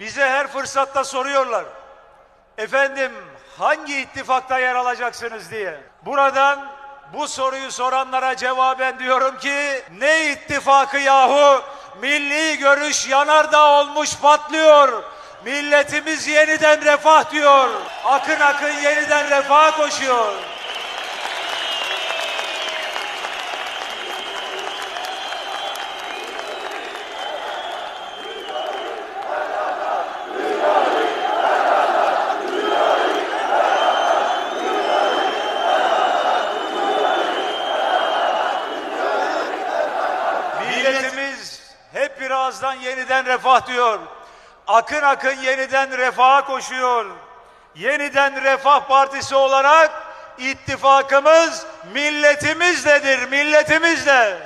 Bize her fırsatta soruyorlar. Efendim hangi ittifakta yer alacaksınız diye. Buradan bu soruyu soranlara cevaben diyorum ki ne ittifakı yahu? Milli görüş yanardağ olmuş patlıyor. Milletimiz yeniden refah diyor. Akın akın yeniden refaha koşuyor. Milletimiz hep bir ağızdan yeniden refah diyor. Akın akın yeniden refaha koşuyor. Yeniden Refah Partisi olarak ittifakımız milletimizledir, milletimizle.